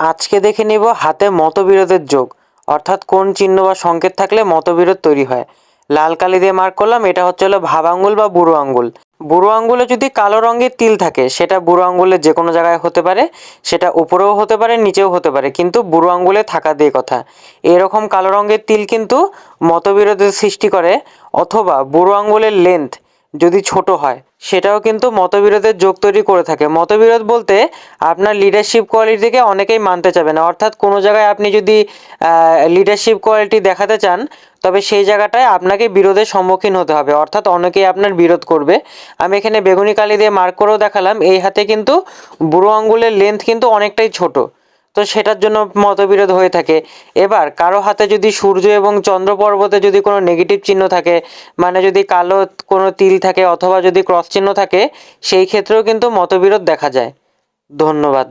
আজকে দেখে নিব হাতে মতবিরোধের যোগ। অর্থাৎ কোন চিহ্ন বা সংকেত থাকলে মতবিরোধ তৈরি হয়। লাল কালি দিয়ে মার্ক করলাম, এটা হচ্ছে হলো ভাব আঙ্গুল বা বুড়ো আঙ্গুল। বুড়ো আঙ্গুলে যদি কালো রঙের তিল থাকে, সেটা বুড়ো আঙ্গুলের যে কোনো জায়গায় হতে পারে, সেটা উপরেও হতে পারে, নিচেও হতে পারে, কিন্তু বুড়ো আঙ্গুলে থাকা দিয়ে কথা। এরকম কালো রঙের তিল কিন্তু মতবিরোধের সৃষ্টি করে, অথবা বুড়ো আঙ্গুলের লেন্থ যদি ছোট হয়। সেটাও কিন্তু মতবিরোধের যোগ তৈরি করে থাকে। মতবিরোধ বলতে আপনার লিডারশিপ কোয়ালিটি থেকে অনেকেই মানতে চাবে না। অর্থাৎ কোনো জায়গায় আপনি যদি লিডারশিপ কোয়ালিটি দেখাতে চান, তবে সেই জায়গাটায় আপনাকে বিরোধের সম্মুখীন হতে হবে। অর্থাৎ অনেকেই আপনার বিরোধ করবে। আমি এখানে বেগুনি কালি দিয়ে মার্ক করেও দেখালাম। এই হাতে কিন্তু বুড়ো আঙ্গুলের লেন্থ কিন্তু অনেকটাই ছোট। তো সেটার জন্য মতবিরোধ হয়ে থাকে। এবার কারও হাতে যদি সূর্য এবং চন্দ্র পর্বতে যদি কোনো নেগেটিভ চিহ্ন থাকে মানে যদি কালো কোনো তিল থাকে অথবা যদি ক্রস চিহ্ন থাকে, সেই ক্ষেত্রেও কিন্তু মতবিরোধ দেখা যায়। ধন্যবাদ।